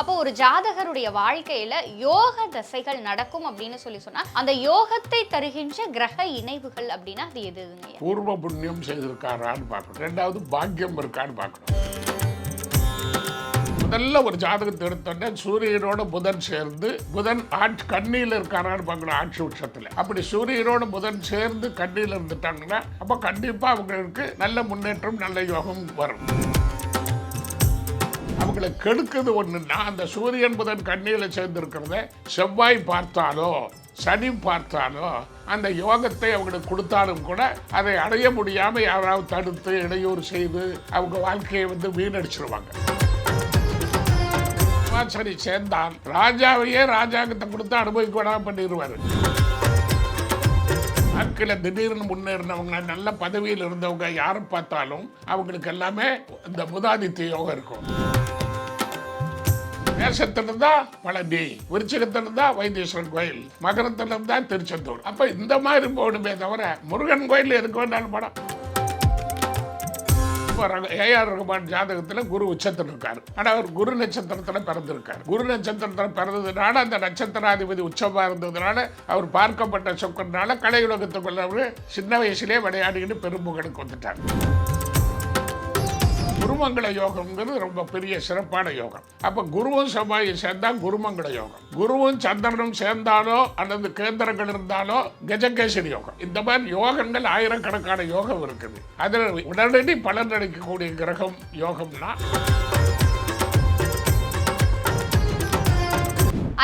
அப்போ ஒரு ஜாதகருடைய வாழ்க்கையில யோக தசைகள் நடக்கும் அப்படின்னு சொல்லி சொன்னா அந்த யோகத்தை தருகின்ற கிரக இணைவுகள் அப்படின்னா அது எது? எதுங்க பூர்வ புண்ணியம் செய்திருக்காரான்னு பார்க்கணும். ரெண்டாவது பாக்கியம் இருக்கான்னு பார்க்கணும். முதல்ல ஒரு ஜாதகத்தை எடுத்தோன்னே சூரியனோட புதன் சேர்ந்து புதன் ஆட்சி கண்ணியில் இருக்காரான்னு பார்க்கணும் ஆட்சி உச்சத்தில். அப்படி சூரியனோட புதன் சேர்ந்து கண்ணியில் இருந்துட்டாங்கன்னா அப்போ கண்டிப்பாக அவங்களுக்கு நல்ல முன்னேற்றம் நல்ல யோகம் வரும். அவங்களை கெடுக்குது ஒன்றுன்னா அந்த சூரியன் புதன் கண்ணியில் சேர்ந்திருக்கிறத செவ்வாய் பார்த்தாலோ சனி பார்த்தாலோ அந்த யோகத்தை அவங்களுக்கு கொடுத்தாலும் கூட அதை அடைய முடியாமல் யாராவது தடுத்து இடையூறு செய்து அவங்க வாழ்க்கையை வந்து வீணடிச்சிருவாங்க. சரி சேர்ந்தால் ராஜாவையே ராஜாங்கத்தை கொடுத்து அனுபவிக்க பண்ணிடுவாரு வாழ்க்கையில் திடீர்னு முன்னேறினவங்க நல்ல பதவியில் இருந்தவங்க யாரை பார்த்தாலும் அவங்களுக்கு எல்லாமே இந்த முதாதித்த யோகம் இருக்கும். மேஷத்தில் இருந்தா பழனி விருச்சிகத்தில் இருந்தா வைத்தீஸ்வரன் கோயில் மகனத்தில் இருந்தா திருச்செந்தூர். அப்ப இந்த மாதிரி போகணுமே தவிர முருகன் கோயில் எதுக்கு வேண்டாலும் படம் ஏஆர் ரகுமான் ஜாதகத்தில் குரு உச்சத்தில் இருக்கார். ஆனால் அவர் குரு நட்சத்திரத்தில் பிறந்திருக்கார். குரு நட்சத்திரத்தில் பிறந்ததுனால அந்த நட்சத்திராதிபதி உச்சமாக இருந்ததுனால அவர் பார்க்கப்பட்ட சொக்கனால கலையுலகத்துக்குள்ள சின்ன வயசுலேயே விளையாடிக்கிட்டு பெரும்புகளுக்கு வந்துட்டார். குருமங்கள யோகம்ங்கிறது ரொம்ப பெரிய சிறப்பான யோகம். அப்ப குருவும் செவ்வாயும் சேர்ந்தா குருமங்கள யோகம். குருவும் சந்திரனும் சேர்ந்தாலோ அல்லது கேந்திரங்கள் இருந்தாலோ கஜகேசரி யோகம். இந்த மாதிரி யோகங்கள் ஆயிரக்கணக்கான யோகம் இருக்குது. அதில் உடனடி பலன் அளிக்கக்கூடிய கிரகம் யோகம்னா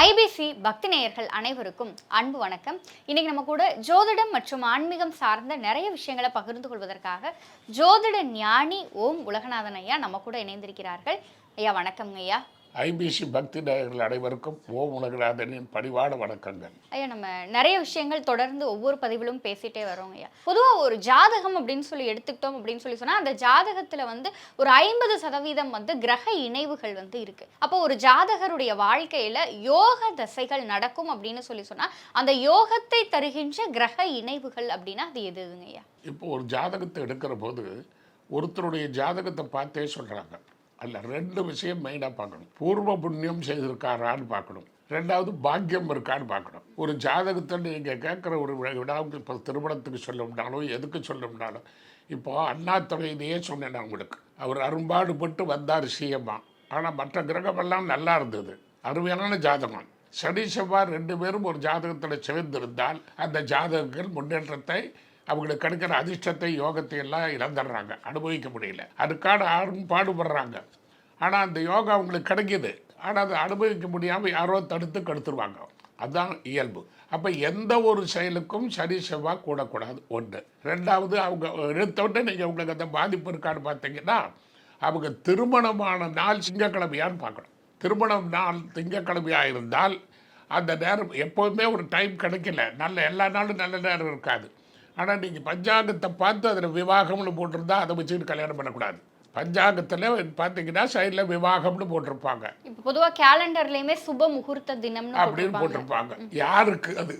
ஐபிசி பக்தி நேயர்கள் அனைவருக்கும் அன்பு வணக்கம். இன்னைக்கு நம்ம கூட ஜோதிடம் மற்றும் ஆன்மீகம் சார்ந்த நிறைய விஷயங்களை பகிர்ந்து கொள்வதற்காக ஜோதிட ஞானி ஓம் உலகநாதன் ஐயா நம்ம கூட இணைந்திருக்கிறார்கள். ஐயா வணக்கம் ஐயா. ஐபிசி பக்தி நேயர்கள் அனைவருக்கும் ஓம் உலகநாதனின் பணிவான வணக்கங்கள். ஐயா நம்ம நிறைய விஷயங்கள் தொடர்ந்து ஒவ்வொரு பதிவிலும் பேசிட்டே வரோங்க ஐயா. பொதுவாக ஒரு ஜாதகம் அப்படின்னு சொல்லி எடுத்துக்கிட்டோம் அப்படின்னு சொல்லி சொன்னால் அந்த ஜாதகத்தில் வந்து ஒரு ஐம்பது சதவீதம் வந்து கிரக இணைவுகள் வந்து இருக்கு. அப்போ ஒரு ஜாதகருடைய வாழ்க்கையில யோக தசைகள் நடக்கும் அப்படின்னு சொல்லி சொன்னால் அந்த யோகத்தை தருகின்ற கிரக இணைவுகள் அப்படின்னா அது எது எதுங்க ஐயா? இப்போ ஒரு ஜாதகத்தை எடுக்கிற போது ஒருத்தருடைய ஜாதகத்தை பார்த்தே சொல்கிறாங்க அல்ல ரெண்டு விஷயம் மெயினாக பார்க்கணும். பூர்வ புண்ணியம் செய்திருக்காரான்னு பார்க்கணும். ரெண்டாவது பாக்கியம் இருக்கான்னு பார்க்கணும். ஒரு ஜாதகத்தை நீங்கள் கேட்குற ஒரு விழா- விழாவுக்கு இப்போ திருமணத்துக்கு சொல்லணும்னாலும் எதுக்கு சொல்லணும்னாலும் இப்போது அண்ணா தொகையிலேயே சொன்னேன் நான் உங்களுக்கு. அவர் அரும்பாடுபட்டு வந்தார் சிஎம்மா ஆனால் மற்ற கிரகமெல்லாம் நல்லா இருந்தது. அருமையான ஜாதகம். சனி செவ்வாய் ரெண்டு பேரும் ஒரு ஜாதகத்தில் சேர்ந்திருந்தால் அந்த ஜாதகங்கள் முன்னேற்றத்தை அவங்களுக்கு கிடைக்கிற அதிர்ஷ்டத்தை யோகத்தை எல்லாம் இழந்துடுறாங்க. அனுபவிக்க முடியல. அதுக்கான ஆரும் பாடுபடுறாங்க. ஆனால் அந்த யோகா அவங்களுக்கு கிடைக்கிது. ஆனால் அதை அனுபவிக்க முடியாமல் யாரோ தடுத்து கெடுத்துருவாங்க. அதுதான் இயல்பு. அப்போ எந்த ஒரு செயலுக்கும் சரி செவ்வாய் கூடக்கூடாது. ஒன்று ரெண்டாவது அவங்க எடுத்தவுடனே நீங்கள் உங்களுக்கு அந்த பாதிப்பு இருக்கான்னு பார்த்தீங்கன்னா அவங்க திருமணமான நாள் திங்கக்கிழமையான்னு பார்க்கணும். திருமணம் நாள் திங்கக்கிழமையாக இருந்தால் அந்த நேரம் எப்போவுமே ஒரு டைம் கிடைக்கல. நல்ல எல்லா நாளும் நல்ல நேரம் இருக்காது. ஆனால் நீங்கள் பஞ்சாங்கத்தை பார்த்து அதில் விவாகம்னு போட்டிருந்தா அதை வச்சுக்கிட்டு கல்யாணம் பண்ணக்கூடாது. பஞ்சாங்கத்தில் பார்த்தீங்கன்னா சைடில் விவாகம்னு போட்டிருப்பாங்க. இப்போ பொதுவாக கேலண்டர்லேயுமே சுப முகூர்த்த தினம்னு அப்படின்னு போட்டிருப்பாங்க. போட்டிருப்பாங்க. யாருக்கு அது?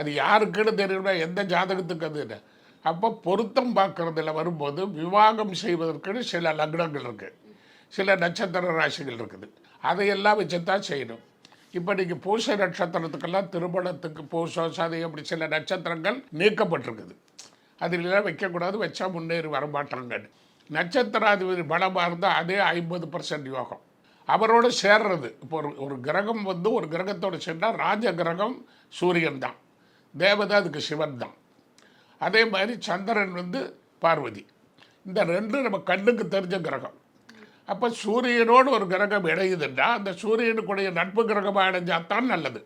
அது யாருக்குன்னு தெரியல எந்த ஜாதகத்துக்கு அது இல்லை அப்போ பொருத்தம் பார்க்கறதுல வரும்போது விவாகம் செய்வதற்குன்னு சில லக்னங்கள் இருக்குது சில நட்சத்திர ராசிகள் இருக்குது. அதையெல்லாம் வச்சு தான் செய்யணும். இப்போ நீங்கள் பூச நட்சத்திரத்துக்கெல்லாம் திருமணத்துக்கு பூசம் சதை அப்படி சில நட்சத்திரங்கள் நீக்கப்பட்டிருக்குது. அதிலெல்லாம் வைக்கக்கூடாது வச்சா முன்னேறி வரமாட்டாங்கன்னு நட்சத்திராதிபதி பலமாக இருந்தால் அதே ஐம்பது பர்சன்ட் யோகம். அவரோட சேர்றது இப்போ ஒரு ஒரு கிரகம் வந்து ஒரு கிரகத்தோடு சேர்ந்தால் ராஜ கிரகம் சூரியன் தான். தேவதை அதுக்கு சிவன் தான். அதே மாதிரி சந்திரன் வந்து பார்வதி. இந்த ரெண்டு நம்ம கண்ணுக்கு தெரிஞ்ச கிரகம். அப்போ சூரியனோடு ஒரு கிரகம் இணையுதுன்னா அந்த சூரியனுக்குடைய நட்பு கிரகமாக இணைஞ்சாத்தான் நல்லது.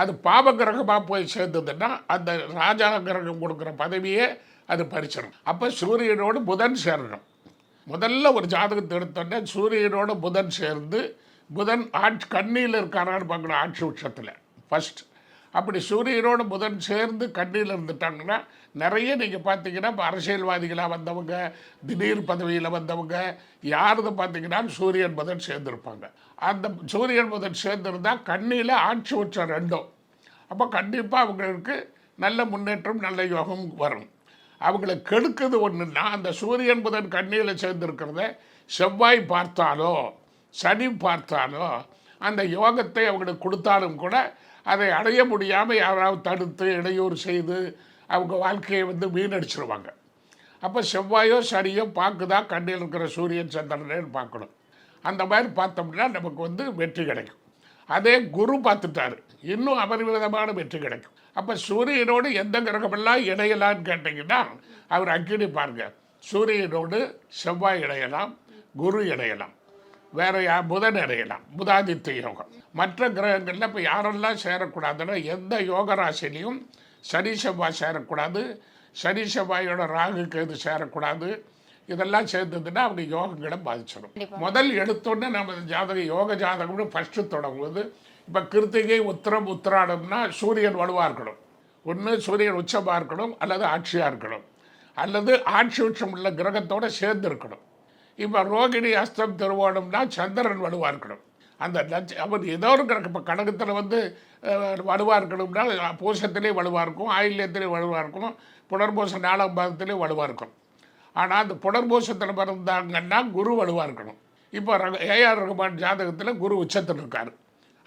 அது பாப கிரகமாக போய் சேர்ந்ததுன்னா அந்த ராஜா கிரகம் கொடுக்குற பதவியே அது பறிச்சிடும் அப்போ சூரியனோடு புதன் சேரணும். முதல்ல ஒரு ஜாதகத்தை எடுத்தோன்னே சூரியனோட புதன் சேர்ந்து புதன் ஆட்சி கண்ணியில் இருக்காரான்னு பார்க்கணும் ஆட்சி உச்சத்தில். ஃபஸ்ட் அப்படி சூரியனோட புதன் சேர்ந்து கண்ணியில் இருந்துட்டாங்கன்னா நிறைய நீங்கள் பார்த்தீங்கன்னா இப்போ அரசியல்வாதிகளாக வந்தவங்க திடீர் பதவியில் வந்தவங்க யாருது பார்த்தீங்கன்னா சூரியன் புதன் சேர்ந்துருப்பாங்க. அந்த சூரியன் புதன் சேர்ந்துருந்தால் கண்ணியில் ஆட்சி உச்சம் ரெண்டும். அப்போ கண்டிப்பாக அவங்களுக்கு நல்ல முன்னேற்றம் நல்ல யோகம் வரும். அவங்களை கெடுக்குது ஒன்றுன்னா அந்த சூரியன் புதன் கண்ணியில் சேர்ந்துருக்கிறத செவ்வாய் பார்த்தாலோ சனி பார்த்தாலோ அந்த யோகத்தை அவங்களுக்கு கொடுத்தாலும் கூட அதை அடைய முடியாமல் யாராவது தடுத்து இடையூறு செய்து அவங்க வாழ்க்கையை வந்து வீணடிச்சிருவாங்க. அப்போ செவ்வாயோ சரியோ பார்க்குதா? கண்ணில் இருக்கிற சூரியன் சந்திரனேன்னு பார்க்கணும். அந்த மாதிரி பார்த்தோம்னா நமக்கு வந்து வெற்றி கிடைக்கும். அதே குரு பார்த்துட்டாரு. இன்னும் அபரிமிதமான வெற்றி கிடைக்கும். அப்போ சூரியனோடு எந்த கிரகமெல்லாம் இணையலான்னு கேட்டிங்கன்னா அவர் அக்கினி பாருங்க. சூரியனோடு செவ்வாய் இணையலாம் குரு இணையலாம். வேற யா புதன் இணையலாம் புதாதித்ய யோகம். மற்ற கிரகங்களில் இப்போ யாரெல்லாம் சேரக்கூடாதுன்னா எந்த யோக ராசிலையும் சனி செவ்வாய் சேரக்கூடாது சனி செவ்வாயோட ராகு கேது சேரக்கூடாது. இதெல்லாம் சேர்ந்ததுன்னா அவங்க யோகங்களை பாதிச்சிடும். முதல் எடுத்தோடனே நம்ம ஜாதக யோக ஜாதகம்னு ஃபஸ்ட்டு தொடங்குவது. இப்போ கிருத்திகை உத்திரம் உத்திராடம்னா சூரியன் வலுவாக இருக்கணும் ஒன்று சூரியன் உச்சமாக இருக்கணும் அல்லது ஆட்சியாக இருக்கணும். அல்லது ஆட்சி உச்சம் உள்ள கிரகத்தோட சேர்ந்து இருக்கணும் இப்போ ரோகிணி அஸ்தம் திருவோணம்னா சந்திரன் வலுவாக இருக்கணும் அந்த நட்ச அவர் ஏதோ ஒரு இப்போ கடகத்தில் வந்து வலுவாக இருக்கணும்னா பூசத்திலே வலுவாக இருக்கும் ஆயில்யத்திலே வலுவாக இருக்கும் புனர்பூச நாலாம் பாதத்திலே வலுவாக இருக்கும் ஆனால் அந்த புனர்பூசத்தில் பிறந்தாங்கன்னா குரு வலுவாக இருக்கணும் இப்போ ரக ஏஆர் ரகுமான் ஜாதகத்தில் குரு உச்சத்தில் இருக்கார்.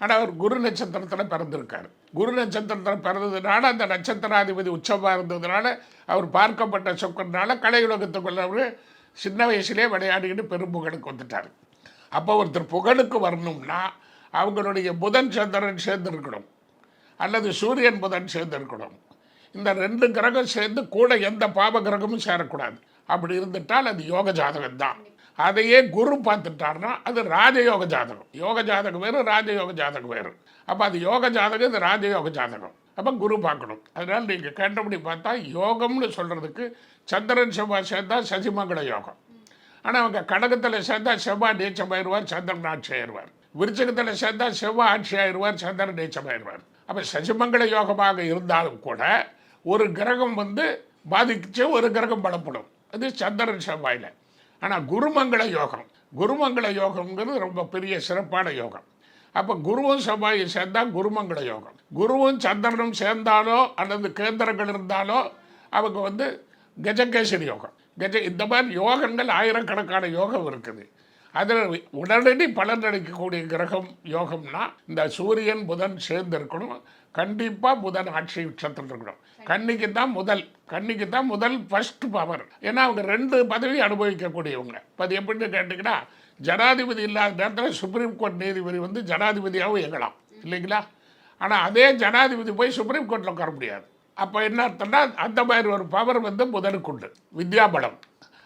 ஆனால் அவர் குரு நட்சத்திரத்தில் பிறந்திருக்கார். குரு நட்சத்திரத்தில் பிறந்ததுனால அந்த நட்சத்திராதிபதி உச்சமாக இருந்ததுனால அவர் பார்க்கப்பட்ட சொக்கனால கலையுலகத்துக்குள்ள அவர் சின்ன வயசுலேயே விளையாடிக்கிட்டு பெரும்புகழுக்கு வந்துட்டார். அப்போ ஒருத்தர் புகழுக்கு வரணும்னா அவங்களுடைய புதன் சந்திரன் சேர்ந்து இருக்கணும் அல்லது சூரியன் புதன் சேர்ந்து இருக்கணும் இந்த ரெண்டு கிரகம் சேர்ந்து கூட எந்த பாப கிரகமும் சேரக்கூடாது. அப்படி இருந்துட்டால் அது யோக ஜாதகம் தான். அதையே குரு பார்த்துட்டார்னா அது ராஜயோக ஜாதகம். யோக ஜாதகம் வேறு ராஜயோக ஜாதகம் வேறு. அப்போ அது யோக ஜாதகம் இது ராஜயோக ஜாதகம். அப்போ குரு பார்க்கணும். அதனால் நீங்கள் கேட்டபடி பார்த்தா யோகம்னு சொல்கிறதுக்கு சந்திரன் செவ்வாய் சேர்ந்தா சசிமங்கல யோகம். ஆனால் அவங்க கடகத்தில் சேர்ந்தா செவ்வாய் நீச்சமாயிருவார் சந்திரன் ஆட்சி ஆயிடுவார். விருச்சகத்தில் சேர்ந்தா செவ்வாய் ஆட்சி ஆயிடுவார் சந்திரன் நீச்சமாயிருவார் அப்போ சசிமங்கல யோகமாக இருந்தாலும் கூட ஒரு கிரகம் வந்து பாதிச்சு ஒரு கிரகம் பலப்படும். அது சந்திரன் செவ்வாயில். ஆனால் குருமங்கள யோகம். குருமங்கள யோகம்ங்கிறது ரொம்ப பெரிய சிறப்பான யோகம். அப்போ குருவும் செவ்வாயும் சேர்ந்தால் குருமங்கள யோகம். குருவும் சந்திரனும் சேர்ந்தாலோ அல்லது கேந்திரங்கள் இருந்தாலோ அவங்க வந்து கஜகேசரி யோகம். கஜ இந்த மாதிரி யோகங்கள் ஆயிரக்கணக்கான யோகம் இருக்குது. அதில் உடனடி பலன் அளிக்கக்கூடிய கிரகம் யோகம்னா இந்த சூரியன் புதன் சேர்ந்து இருக்கணும் கண்டிப்பாக புதன் ஆட்சி உச்சத்தில் இருக்கணும். கன்னிக்கு தான் முதல். கன்னிக்கு தான் முதல் ஃபர்ஸ்ட் பவர் ஏன்னா அவங்க ரெண்டு பதவி அனுபவிக்கக்கூடியவங்க. இப்போ அது எப்படின்னு கேட்டிங்கன்னா ஜனாதிபதி இல்லாத நேரத்தில் சுப்ரீம் கோர்ட் நீதிபதி வந்து ஜனாதிபதியாகவும் இயங்கலாம். இல்லைங்களா? ஆனால் அதே ஜனாதிபதி போய் சுப்ரீம் கோர்ட்டில் உட்கார முடியாது. அப்போ என்ன அர்த்தம்னா அந்த மாதிரி ஒரு பவர் வந்து புதனுக்கு உண்டு. வித்யாபலம்.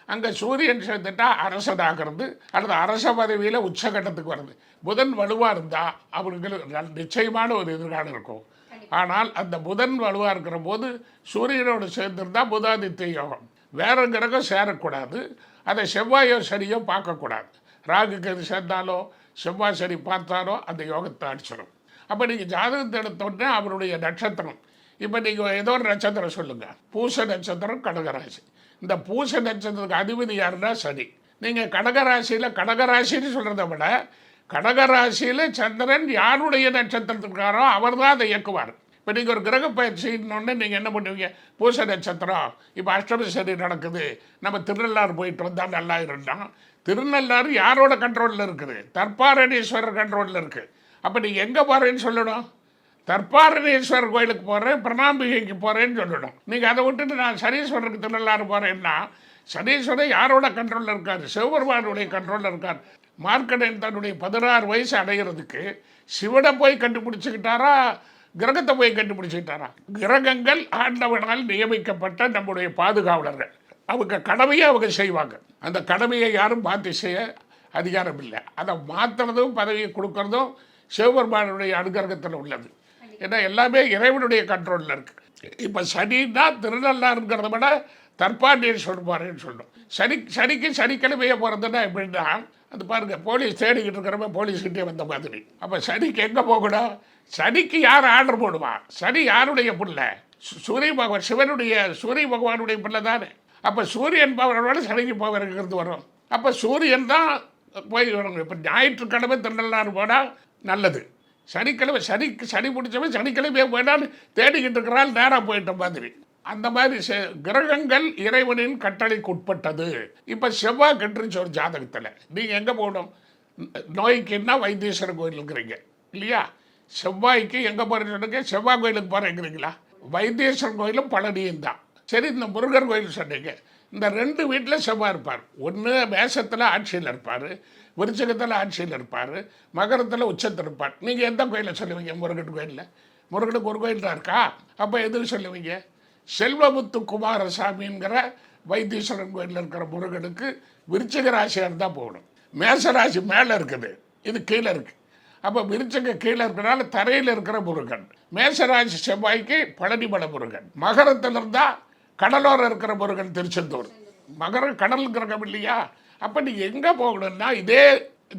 அங்கே சூரியன் சேர்ந்துட்டா அரசனாகிறது. அல்லது அரச பதவியில் உச்சகட்டத்துக்கு வருது புதன் வலுவாக இருந்தால் அவங்களுக்கு நல்ல- நிச்சயமான ஒரு எதிர்காலம் இருக்கும். ஆனால் அந்த புதன் வலுவாக இருக்கிற போது சூரியனோடு சேர்ந்திருந்தால் புதாதித்ய யோகம். வேற கிரகம் சேரக்கூடாது. அதை செவ்வாயோ சரியோ பார்க்கக்கூடாது. ராகுக்கு எது சேர்ந்தாலோ செவ்வாய் சரி பார்த்தாலோ அந்த யோகத்தை அடிச்சிடும். அப்போ நீங்கள் ஜாதகத்தை எடுத்த உடனே அவருடைய நட்சத்திரம். இப்போ நீங்கள் ஏதோ ஒரு நட்சத்திரம் சொல்லுங்கள் பூச நட்சத்திரம் கடகராசி. இந்த பூச நட்சத்திரத்துக்கு அதிபதி யாருன்னா சனி. நீங்கள் கடகராசியில் கடகராசின்னு சொல்கிறத விட கடகராசியில் சந்திரன் யாருடைய நட்சத்திரத்துக்காரோ அவர் தான் அதை இயக்குவார். இப்போ நீங்கள் ஒரு கிரக பயிற்சின்னொடனே நீங்கள் என்ன பண்ணுவீங்க? பூச நட்சத்திரம். இப்போ அஷ்டமி சரி நடக்குது. நம்ம திருநள்ளாறு போயிட்டு வந்தால் நல்லா இருந்தோம் திருநள்ளாறு யாரோட கண்ட்ரோலில் இருக்குது? தற்பாரணீஸ்வரர் கண்ட்ரோலில் இருக்குது அப்போ நீங்கள் எங்கே போகிறேன்னு சொல்லணும்? தற்பாரணீஸ்வரர் கோயிலுக்கு போகிறேன் பிரணாம்பிகைக்கு போகிறேன்னு சொல்லணும் நீங்கள் அதை விட்டுட்டு நான் சனீஸ்வரருக்கு திருநள்ளாறு போகிறேன்னா சனீஸ்வரர் யாரோட கண்ட்ரோலில் இருக்கார்? சிவபெருமானுடைய கண்ட்ரோலில் இருக்கார். மார்க்கடன் தன்னுடைய பதினாறு வயசு அடைகிறதுக்கு சிவனை போய் கண்டுபிடிச்சிக்கிட்டாரா கிரகத்தை போய் கண்டுபிடிச்சிக்கிட்டாரா? கிரகங்கள் ஆண்டவனால் நியமிக்கப்பட்ட நம்முடைய பாதுகாவலர்கள். அவங்க கடமையை அவங்க செய்வாங்க. அந்த கடமையை யாரும் மாற்றி செய்ய அதிகாரம் இல்லை. அதை மாற்றுறதும் பதவியை கொடுக்கறதும் சிவபெருமானுடைய அனுகிரகத்தில் உள்ளது. ஏன்னா எல்லாமே இறைவனுடைய கண்ட்ரோலில் இருக்குது இப்போ சனின்னா திருநள்ளாறுங்கிறத விட தற்பாண்டியேஸ்வரர் பாருன்னு சொல்லணும் சனி சனிக்கு சனிக்கிழமையே போகிறதுன்னா எப்படின்னா அது பாருங்கள் போலீஸ் தேடிக்கிட்டு இருக்கிறவங்க போலீஸ்கிட்டே வந்த மாதிரி. அப்போ சனிக்கு எங்கே போகணும் சனிக்கு யார் ஆர்டர் போடுவா? சனி யாருடைய பிள்ளை? சூரிய பகவான் சிவனுடைய சூரிய பகவானுடைய பிள்ளை தானே. அப்போ சூரியன் பவனோட சனிக்கு பவர் வரும். அப்போ சூரியன் தான் போய் வரணும் இப்போ ஞாயிற்றுக்கிழமை திருநள்ளாறு போனால் நல்லது. சனிக்கிழமை சனி சனி பிடிச்சவன் சனிக்கிழமையே போயிட்டான்னு தேடிக்கிட்டு இருக்கிறாள் நேராக போயிட்ட மாதிரி. அந்த மாதிரி செ- கிரகங்கள் இறைவனின் கட்டளைக்கு உட்பட்டது இப்போ செவ்வாய் கட்டுருச்சு ஒரு ஜாதகத்தில் நீங்கள் எங்கே போகணும்? நோய்க்குன்னா வைத்தீஸ்வரர் கோயில் இருக்கிறீங்க இல்லையா? செவ்வாய்க்கு எங்கே போகிறீங்க செவ்வாய் கோயிலுக்கு போகிறேங்கிறீங்களா வைத்தீஸ்வரன் கோயிலும் பழனியும் தான். சரி இந்த முருகர் கோயில் சொன்னீங்க இந்த ரெண்டு வீட்டில் செவ்வாய் இருப்பார். ஒன்று மேசத்தில் ஆட்சியில் இருப்பார் விருச்சகத்தில் ஆட்சியில் இருப்பார் மகரத்தில் உச்சத்தில் இருப்பார். நீங்கள் எந்த கோயிலில் சொல்லுவீங்க? முருகன் கோயிலில். முருகனுக்கு ஒரு கோயில் தான் இருக்கா? அப்போ எதுக்கு சொல்லுவீங்க? செல்வமுத்து குமாரசாமிங்கிற வைத்தீஸ்வரன் கோயிலில் இருக்கிற முருகனுக்கு விருச்சக ராசியாக தான் போகணும். மேச ராசி மேலே இருக்குது. இது கீழே இருக்குது அப்போ விருச்சக கீழே இருக்கிறனால தரையில் இருக்கிற முருகன். மேசராசி செவ்வாய்க்கு பழனிமலை முருகன். மகரத்தில் இருந்தால் கடலோரம் இருக்கிற முருகன் திருச்செந்தூர். மகர கடல் கிரகம் இல்லையா? அப்போ நீங்கள் எங்கே போகணும்னா இதே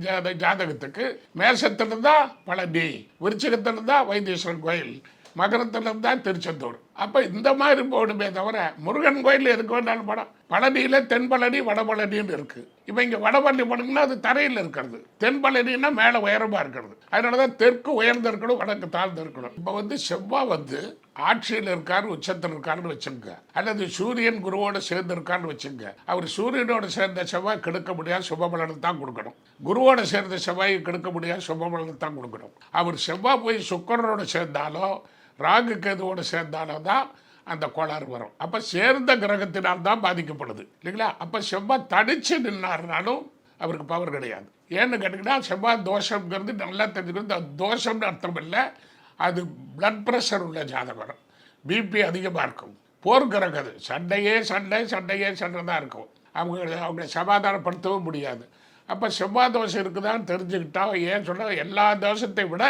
ஜாத ஜாதகத்துக்கு மேசத்தில் இருந்தால் பழனி விருச்சகத்தில் இருந்தால் வைத்தீஸ்வரன் கோயில் மகரத்தில் இருந்தால் திருச்செந்தூர். அப்போ இந்த மாதிரி போகணுமே தவிர முருகன் கோயில் எதுக்கு வேணாலும் படம் பழனியில் தென்பழனி வடபழனின்னு இருக்குது இப்போ இங்கே வடபழனி போனீங்கன்னா அது தரையில் இருக்கிறது. தென்பழனின்னா மேலே உயரமாக இருக்கிறது. அதனால தான் தெற்கு உயர்ந்து இருக்கணும் வடக்கு தாழ்ந்து இருக்கணும் இப்போ வந்து செவ்வாய் வந்து ஆட்சியில் இருக்காருன்னு உச்சத்தில் இருக்காருன்னு வச்சுங்க. அல்லது சூரியன் குருவோட சேர்ந்து இருக்கான்னு வச்சுங்க. அவர் சூரியனோட சேர்ந்த செவ்வாய் கெடுக்க முடியாது சுபபலனை தான் கொடுக்கணும். குருவோட சேர்ந்த செவ்வாயை கெடுக்க முடியாது சுபபலனை தான் கொடுக்கணும். அவர் செவ்வாய் போய் சுக்கரனோட சேர்ந்தாலோ ராகு கேதுவோடு சேர்ந்தாலோ தான் அந்த கோளாறு வரும். அப்போ சேர்ந்த கிரகத்தினால் தான் பாதிக்கப்படுது இல்லைங்களா? அப்போ செவ்வாய் தடிச்சு நின்னாருனாலும் அவருக்கு பவர் கிடையாது. ஏன்னு கேட்டிங்கன்னா செவ்வாய் தோஷங்கிறது நல்லா தெரிஞ்சுக்கிறது தோஷம்னு அர்த்தம் இல்லை. அது பிளட் ப்ரெஷர் உள்ள ஜாதகம் பிபி அதிகமாக இருக்கும். போர் அது சண்டையே சண்டை சண்டையே சண்டை தான் இருக்கும். அவங்க அவங்கள சமாதானப்படுத்தவும் முடியாது. அப்போ செவ்வாய் தோஷம் இருக்குதான்னு தெரிஞ்சுக்கிட்டா ஏன் சொன்னால் எல்லா தோஷத்தை விட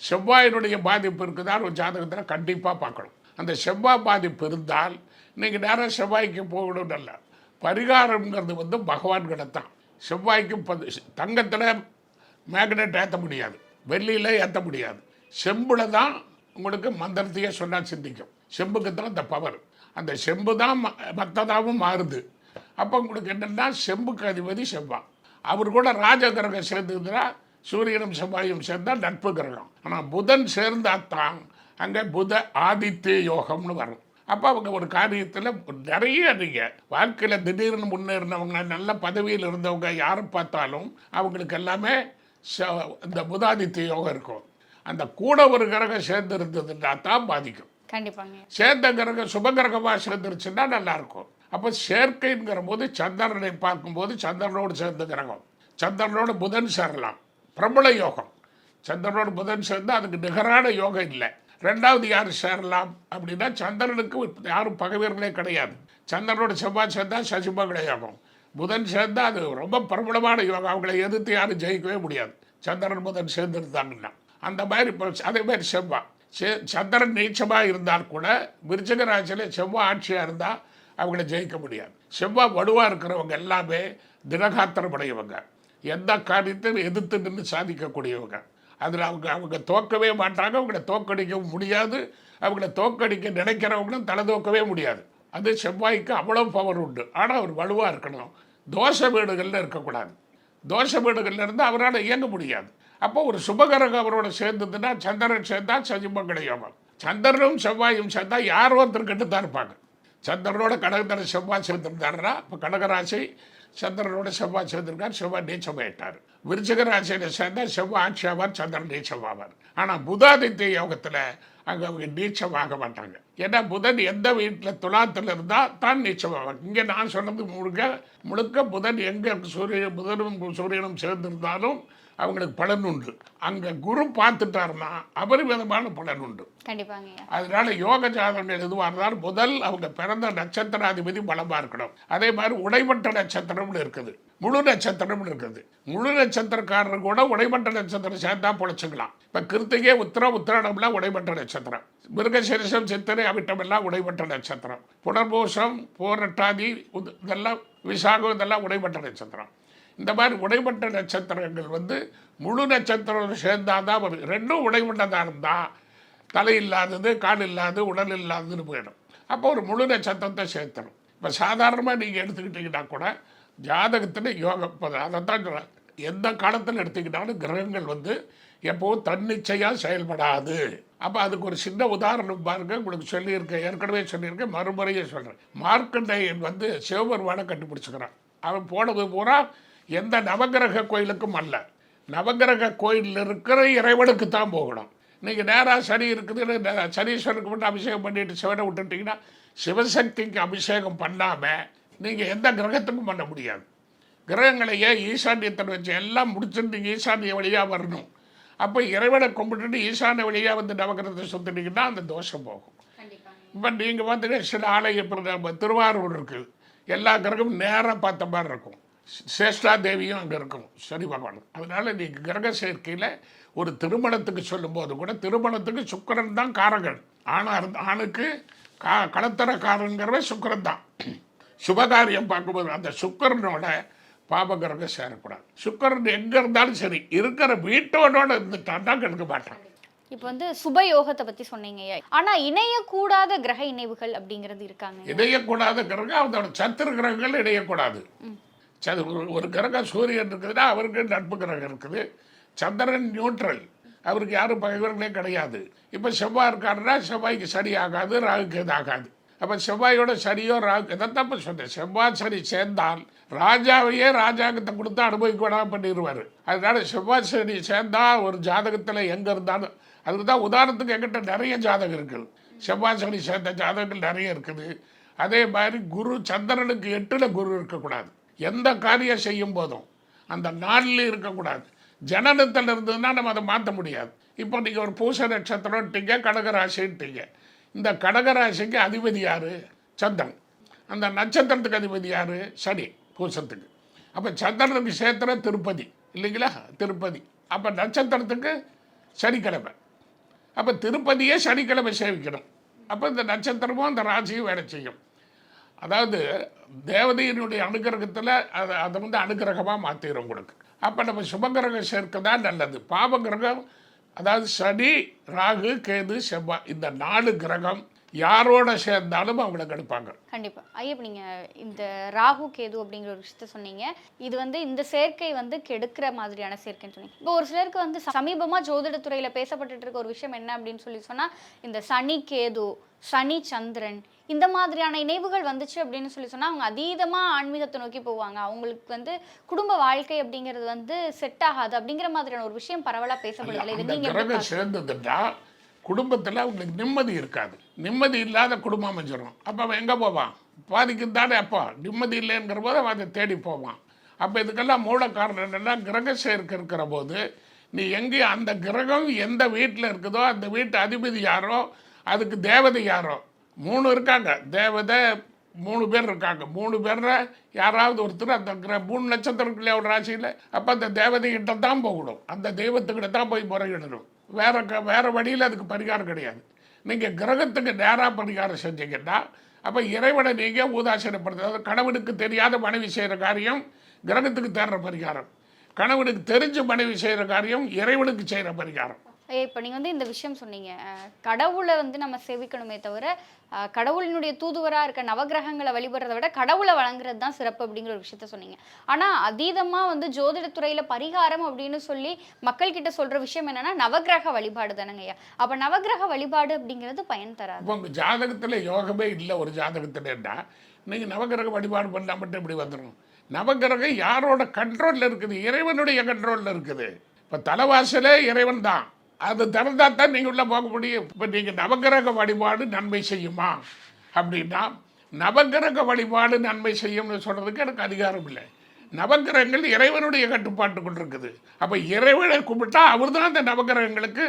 செவ்வாயினுடைய பாதிப்பு இருக்குதான்னு ஒரு ஜாதகத்தில் கண்டிப்பாக பார்க்கணும். அந்த செவ்வாய் பாதிப்பு இருந்தால் இன்றைக்கி நேரம் செவ்வாய்க்கு போகணும்னு இல்லை. பரிகாரம்ங்கிறது வந்து பகவான்கிட்ட தான் செவ்வாய்க்கு தங்கத்தில் மேக்னெட் ஏற்ற முடியாது. வெள்ளியில் ஏற்ற முடியாது. செம்பில் தான் உங்களுக்கு மந்திரத்தையே சொன்னால் சிந்திக்கும். செம்புக்கு தான் அந்த பவர் அந்த செம்பு தான் ம- மத்ததாகவும் மாறுது. அப்போ உங்களுக்கு என்னென்னா செம்புக்கு அதிபதி செவ்வாய். அவர் கூட ராஜ கிரகம் சேர்ந்துதுன்னா சூரியனும் செவ்வாயும் சேர்ந்தால் நட்பு கிரகம். ஆனால் புதன் சேர்ந்தால் தான் அங்கே புத ஆதித்ய யோகம்னு வரும். அப்போ அவங்க ஒரு காரியத்தில் நிறைய நீங்கள் வாழ்க்கையில் திடீர்னு முன்னேறினவங்க நல்ல பதவியில் இருந்தவங்க யாரை பார்த்தாலும் அவங்களுக்கு எல்லாமே ச- இந்த புதாதித்ய யோகம் இருக்கும். அந்த கூட ஒரு கிரகம் சேர்ந்து இருந்ததுன்னா தான் பாதிக்கும். கண்டிப்பாங்க. சேர்ந்த கிரகம் சுபகிரகமாக சேர்ந்துருச்சுன்னா நல்லா இருக்கும் அப்போ சேர்க்கைங்கிற போது சந்திரனை பார்க்கும்போது சந்திரனோடு சேர்ந்த கிரகம். சந்திரனோடு புதன் சேரலாம். பிரபல யோகம். சந்திரனோடு புதன் சேர்ந்தா அதுக்கு நிகரான யோகம் இல்லை. ரெண்டாவது யார் சேரலாம் அப்படின்னா சந்திரனுக்கு யாரும் பகைவர்களே கிடையாது. சந்திரனோட செவ்வாய் சேர்ந்தா சசிமங்கள யோகம். புதன் சேர்ந்தா அது ரொம்ப பிரபலமான யோகம். அவங்களை எதிர்த்து யாரும் ஜெயிக்கவே முடியாது. சந்திரன் புதன் சேர்ந்துருந்தாங்கன்னா. அந்த மாதிரி இப்போ அதே மாதிரி செவ்வாய் செ சந்திரன் நீச்சமாக இருந்தால் கூட விருச்சிக ராசியில் செவ்வாய் ஆட்சியாக இருந்தால் அவங்கள ஜெயிக்க முடியாது. செவ்வாய் வலுவாக இருக்கிறவங்க எல்லாமே தினகாத்திரமுடையவங்க எந்த காரியத்தையும் எதிர்த்து நின்று சாதிக்கக்கூடியவங்க. அதில் அவங்க அவங்க தோக்கவே மாட்டாங்க அவங்கள தோக்கடிக்கவும் முடியாது. அவங்கள தோக்கடிக்க நினைக்கிறவங்களும் தலை தோக்கவே முடியாது. அது செவ்வாய்க்கு அவ்வளோ பவர் உண்டு. ஆனால் அவர் வலுவாக இருக்கணும். தோஷ வீடுகளில் இருக்கக்கூடாது. தோஷ வீடுகளில் இருந்து அவரால் இயங்க முடியாது. அப்போ ஒரு சுபகரகம் அவரோட சேர்ந்ததுன்னா சந்திரன் சேர்ந்தா சஜிமங்கல யோகம் சந்திரனும் செவ்வாயும் சேர்ந்தா யார் ஒருத்தர் கிட்ட தான் இருப்பாங்க. சந்திரனோட கடகத்தர செவ்வாய் சேர்ந்திருந்தாருன்னா இப்போ கடகராசி சந்திரனோட செவ்வாய் சேர்ந்திருக்கார் செவ்வாய் நீச்சமாயிட்டார். விருச்சிக ராசியில் சேர்ந்தால் செவ்வாய் ஆட்சியாவார் சந்திரன் நீச்சமாவார். ஆனால் புதாதித்ய யோகத்தில் அங்கே அவங்க நீச்சமாக மாட்டாங்க. ஏன்னா புதன் எந்த வீட்டில் துலாத்தில் இருந்தால் தான் நீச்சமாவார். இங்கே நான் சொன்னது முழுக்க முழுக்க புதன் எங்கே சூரியன் புதனும் சூரியனும் சேர்ந்திருந்தாலும் அவங்களுக்கு பலன் உண்டு. அங்கே குரு பார்த்துட்டாருன்னா அபரிமிதமான பலன் உண்டு. அதனால யோக ஜாதகங்கள் எதுவாக இருந்தாலும் முதல் அவங்க பிறந்த நட்சத்திராதிபதி பலமாக இருக்கணும் அதே மாதிரி உடைமட்ட நட்சத்திரம்னு இருக்குது. முழு நட்சத்திரம்னு இருக்குது. முழு நட்சத்திரக்காரர் கூட உடைமட்ட நட்சத்திரம் சேர்ந்தா பொழைச்சிக்கலாம். இப்போ கிருத்திகை உத்திரம் உத்திராடம்லாம் உடைமட்ட நட்சத்திரம். மிருகசீரிஷம் சித்திரை அவிட்டம் எல்லாம் உடைமட்ட நட்சத்திரம். புனர்பூசம் போரட்டாதி இதெல்லாம் விசாகம் இதெல்லாம் உடைமட்ட நட்சத்திரம். இந்த மாதிரி உடைமட்ட நட்சத்திரங்கள் வந்து முழு நட்சத்திரம் சேர்ந்தாதான் தான் ரெண்டும் உடைமட்டதாக இருந்தால் தலை இல்லாதது கால் இல்லாதது உடல் இல்லாததுன்னு போயிடும். அப்போ ஒரு முழு நட்சத்திரத்தை சேர்த்தணும் இப்போ சாதாரணமாக நீங்கள் எடுத்துக்கிட்டிங்கன்னா கூட ஜாதகத்தில் யோகம் அதைத்தான் சொல்றேன். எந்த காலத்தில் எடுத்துக்கிட்டாலும் கிரகங்கள் வந்து எப்போவும் தன்னிச்சையாக செயல்படாது. அப்போ அதுக்கு ஒரு சின்ன உதாரணம் பாருங்க. உங்களுக்கு சொல்லியிருக்கேன். ஏற்கனவே சொல்லியிருக்கேன். மறுமுறையே சொல்கிறேன் மார்க்கண்டையன் வந்து சிவபெருமானை கண்டுபிடிச்சிக்கிறான். அவன் போனது பூரா எந்த நவகிரக கோயிலுக்கும் அல்ல. நவகிரக கோயிலில் இருக்கிற இறைவனுக்கு தான் போகணும். நீங்கள் நேராக சனி இருக்குதுன்னு சனீஸ்வரனுக்கு மட்டும் அபிஷேகம் பண்ணிட்டு சிவனை விட்டுட்டீங்கன்னா சிவசக்திக்கு அபிஷேகம் பண்ணாமல் நீங்கள் எந்த கிரகத்துக்கும் பண்ண முடியாது. கிரகங்களையே ஈசான்யத்தில் வச்சு எல்லாம் முடிச்சுட்டு நீங்கள் ஈசான்ய வழியாக வரணும்? அப்போ இறைவனை கும்பிட்டுட்டு ஈசான்ய வழியாக வந்து நவகிரகத்தை சுற்றினீங்கன்னா அந்த தோஷம் போகும். இப்போ நீங்கள் வந்துட்டு சில நம்ம திருவாரூர் இருக்குது எல்லா கிரகமும் நேராக பார்த்த மாதிரி இருக்கும். சேஷ்டா தேவியும் அங்கே இருக்கும் சனி பகவான். அதனால் நீங்கள் கிரக சேர்க்கையில் ஒரு திருமணத்துக்கு சொல்லும்போது கூட திருமணத்துக்கு சுக்கிரன் தான் காரகன். ஆணா இருந்த ஆணுக்கு கா களத்தரக்காரங்கிறவன் சுக்கிரன் தான். சுபகாரியம் பார்க்கும்போது அந்த சுக்கிரனோட பாபகிரகம் சேரக்கூடாது. சுக்கிரன் எங்கே இருந்தாலும் சரி இருக்கிற வீட்டோட இருந்துட்டான்னா கெடுக்க மாட்டான் இப்போ வந்து சுபயோகத்தை பத்தி சொன்னீங்க. ஐயா ஆனா இணையக்கூடாத கிரக இணைவுகள் அப்படிங்கிறது இருக்காங்க. இணையக்கூடாத கிரகம் அதோட சத்துரு கிரகங்கள் இணையக்கூடாது. சது ஒரு- ஒரு கிரகம் சூரியன் இருக்குதுன்னா அவருக்கு நட்பு கிரகம் இருக்குது. சந்திரன் நியூட்ரல் அவருக்கு யாரும் பகைவர்களே கிடையாது. இப்போ செவ்வாய் இருக்காருன்னா செவ்வாய்க்கு சரி ஆகாது ராகுக்கு இது ஆகாது. அப்போ செவ்வாயோட சரியோ ராகு இதைத்தான் தப்பு சொன்னேன். செவ்வாய் சரி சேர்ந்தால் ராஜாவையே ராஜாங்கத்தை கொடுத்து அனுபவிக்க வேணாம் பண்ணிடுவார். அதனால செவ்வாய் சரி சேர்ந்தால் ஒரு ஜாதகத்தில் எங்கே இருந்தாலும் அதுக்கு தான் உதாரணத்துக்கு எங்கிட்ட நிறைய ஜாதகம் இருக்குது. செவ்வாய் சனி சேர்ந்த ஜாதகங்கள் நிறைய இருக்குது. அதே மாதிரி குரு சந்திரனுக்கு எட்டில் குரு இருக்கக்கூடாது. எந்த காரியம் செய்யும் போதும் அந்த நாளில் இருக்கக்கூடாது. ஜனனத்தில் இருந்ததுன்னா நம்ம அதை மாற்ற முடியாது. இப்போ நீங்கள் ஒரு பூச நட்சத்திரம்ட்டீங்க கடகராசின்ட்டீங்க. இந்த கடகராசிக்கு அதிபதி யார்? சந்திரன். அந்த நட்சத்திரத்துக்கு அதிபதி யார்? சனி பூசத்துக்கு. அப்போ சந்திரனுக்கு சேத்திர திருப்பதி. இல்லைங்களா? திருப்பதி. அப்போ நட்சத்திரத்துக்கு சனிக்கிழமை. அப்போ திருப்பதியே சனிக்கிழமை சேவிக்கணும். அப்போ இந்த நட்சத்திரமும் அந்த ராசியும் வேலை செய்யும். அதாவது தேவதையினுடைய அனுகிரகத்தில் அதை அதை வந்து அனுகிரகமாக மாற்றிடும் உங்களுக்கு. அப்போ நம்ம சுபகிரகம் சேர்க்க தான் நல்லது. பாபகிரகம் அதாவது சனி ராகு கேது செவ்வாய் இந்த நாலு கிரகம் யாரோட சேர்ந்தாலும் அவங்கள எடுப்பாங்க. கண்டிப்பா. ஐயா இப்போ நீங்க இந்த ராகு கேது அப்படிங்கிற ஒரு விஷயத்த சொன்னீங்க. இது வந்து இந்த சேர்க்கை வந்து கெடுக்கிற மாதிரியான சேர்க்கைன்னு சொன்னீங்க. இப்போ ஒரு சிலருக்கு வந்து சமீபமா ஜோதிடத்துறையில பேசப்பட்டுட்டு இருக்க ஒரு விஷயம் என்ன அப்படின்னு சொல்லி சொன்னா இந்த சனி கேது சனி சந்திரன் இந்த மாதிரியான இணைவுகள் வந்துச்சு அப்படின்னு சொல்லி சொன்னா அவங்க அதீதமா ஆன்மீகத்தை நோக்கி போவாங்க. அவங்களுக்கு வந்து குடும்ப வாழ்க்கை அப்படிங்கிறது வந்து செட் ஆகாது அப்படிங்கிற மாதிரியான ஒரு விஷயம் பரவலா பேசப்படுது. இது அந்த நீங்க எப்படி கிரகம் சேர்ந்ததுன்னா குடும்பத்தில் அவங்களுக்கு நிம்மதி இருக்காது. நிம்மதி இல்லாத குடும்பம் அமைஞ்சிடும் அப்போ அவன் எங்கே போவான்? பாதிக்கு தானே அப்போ. நிம்மதி இல்லைங்கிற போது அவன் அதை தேடி போவான். அப்போ இதுக்கெல்லாம் மூல காரணம் என்னென்னா கிரக சேர்க்கை இருக்கிற போது நீ எங்கே அந்த கிரகம் எந்த வீட்டில் இருக்குதோ அந்த வீட்டு அதிபதி யாரோ அதுக்கு தேவதை யாரோ மூணு இருக்காங்க. தேவதை மூணு பேர் இருக்காங்க. மூணு பேரில் யாராவது ஒருத்தர் அந்த கிர- மூணு நட்சத்திரம் இருக்கு ஒரு ராசியில் அப்போ அந்த தேவதைகிட்ட தான் போகணும். அந்த தெய்வத்துக்கிட்ட தான் போய் முறையிடணும். வேற க வேற வழியில் அதுக்கு பரிகாரம் கிடையாது. நீங்கள் கிரகத்துக்கு நேராக பரிகாரம் செஞ்சீங்கன்னா அப்போ இறைவனை நீங்கள் ஊதாசீனப்படுத்த அதாவது கணவனுக்கு தெரியாத மனைவி செய்கிற காரியம் கிரகத்துக்கு தேடுற பரிகாரம். கணவனுக்கு தெரிஞ்ச மனைவி செய்கிற காரியம் இறைவனுக்கு செய்கிற பரிகாரம். இப்போ நீங்கள் வந்து இந்த விஷயம் சொன்னீங்க. கடவுளை வந்து நம்ம சேவிக்கணுமே தவிர கடவுளினுடைய தூதுவராக இருக்க நவக்கிரகங்களை வழிபடுறதை விட கடவுளை வழங்குறது தான் சிறப்பு அப்படிங்கிற ஒரு விஷயத்த சொன்னீங்க. ஆனால் அதீதமாக வந்து ஜோதிடத்துறையில் பரிகாரம் அப்படின்னு சொல்லி மக்கள்கிட்ட சொல்கிற விஷயம் என்னென்னா நவக்கிரக வழிபாடு தானங்கய்யா அப்போ நவக்கிரக வழிபாடு அப்படிங்கிறது பயன் தராது. இப்போ உங்கள் ஜாதகத்தில் யோகமே இல்லை ஒரு ஜாதகத்துலன்னா நீங்கள் நவகிரக வழிபாடு பண்ணால் மட்டும் இப்படி வந்துடும் நவகிரகம் யாரோட கண்ட்ரோலில் இருக்குது? இறைவனுடைய கண்ட்ரோலில் இருக்குது. இப்போ தலைவாசலே இறைவன் தான் அது திறந்தா தான் நீங்கள் உள்ளே போக முடியும். இப்போ நீங்கள் நவகிரக வழிபாடு நன்மை செய்யுமா? அப்படின்னா நவகிரக வழிபாடு நன்மை செய்யும்னு சொல்கிறதுக்கு எனக்கு அதிகாரம் இல்லை. நவகிரகங்கள் இறைவனுடைய கட்டுப்பாட்டுக்குள் இருக்குது. அப்போ இறைவனை கும்பிட்டா அவர் தான் அந்த நவகிரகங்களுக்கு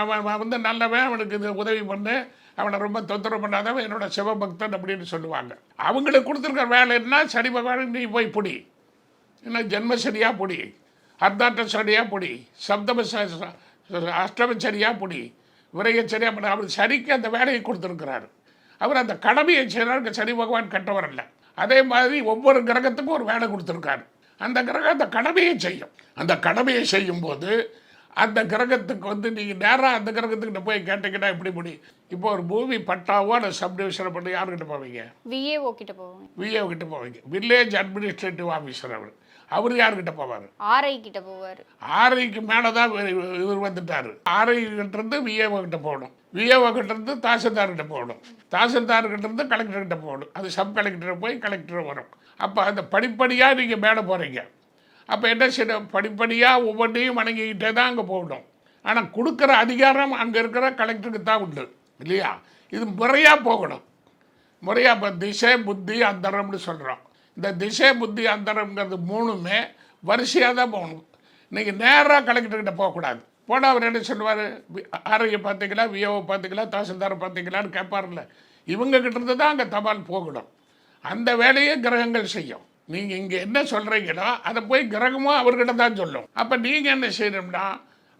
அவன் அவன் வந்து நல்லவன் அவனுக்கு இது உதவி பண்ணு அவனை ரொம்ப தொந்தரவு பண்ணாதவன் என்னோட சிவபக்தன் அப்படின்னு சொல்லுவாங்க. அவங்களுக்கு கொடுத்துருக்க வேலை என்ன? சனி பகவான் நீ போய் பிடி. என்ன ஜென்மசரியாக பிடி. அர்த்தாட்ட சரியாக பிடி. சப்தம ச- ச- அஷ்டம சரியாக பிடி விரைய சரியாக பண்ண அவர் சரிக்கு அந்த வேலையை கொடுத்துருக்கிறாரு. அவர் அந்த கடமையை செய்கிறார் சனி பகவான் கட்டவர் அல்ல. அதே மாதிரி ஒவ்வொரு கிரகத்துக்கும் ஒரு வேலை கொடுத்துருக்காரு. அந்த கிரகம் அந்த கடமையை செய்யும். அந்த கடமையை செய்யும்போது அந்த கிரகத்துக்கு வந்து நீங்கள் நேராக அந்த கிரகத்துக்கிட்ட போய் கேட்டீங்கன்னா எப்படி முடியும் இப்போ ஒரு பூமி பட்டாவோ அந்த சப்டிவிஷனை பண்ணி யாருக்கிட்ட போவீங்க? விஏஓ கிட்ட போவாங்க விஏ கிட்ட போவீங்க. வில்லேஜ் அட்மினிஸ்ட்ரேட்டிவ் ஆஃபீஸர் அவர். அவர் யார்கிட்ட போவார்? ஆர்ஐ கிட்ட போவார். ஆர்ஐக்கு மேலே தான் இவர் வந்துட்டார். ஆர்ஐ கிட்ட இருந்து விஏஓ கிட்ட போகணும். விஏஓ கிட்ட இருந்து தாசில்தார் கிட்ட போகணும். தாசில்தார் கிட்ட இருந்து கலெக்டர் கிட்ட போகணும். அது சப் கலெக்டர் போய் கலெக்டர் வரும். அப்போ அந்த படிப்படியாக நீங்கள் மேலே போகிறீங்க அப்போ என்ன செய்யணும்? படிப்படியாக ஒவ்வொன்றையும் வணங்கிக்கிட்டே தான் அங்கே போகணும். ஆனால் கொடுக்குற அதிகாரம் அங்கே இருக்கிற கலெக்டருக்கு தான் உண்டு. இல்லையா? இது முறையாக போகணும். முறையாக இப்போ திசை புத்தி அந்தரம்னு சொல்கிறோம் இந்த திசை புத்தி அந்தரம்ங்கிறது மூணுமே வரிசையாக தான் போகணும். நீங்கள் நேராக கலெக்டர்கிட்ட போகக்கூடாது. போனால் அவர் என்ன சொல்லுவார்? ஆரோக்கிய பார்த்தீங்களா விஓ பார்த்தீங்களா தாசில்தாரை பார்த்தீங்களான்னு கேட்பார்ல இவங்கக்கிட்ட இருந்து தான் அங்கே தபால் போகணும். அந்த வேலையை கிரகங்கள் செய்யும். நீங்கள் இங்கே என்ன சொல்கிறீங்களோ அதை போய் கிரகமும் அவர்கிட்ட தான் சொல்லும். அப்போ நீங்கள் என்ன செய்யணும்னா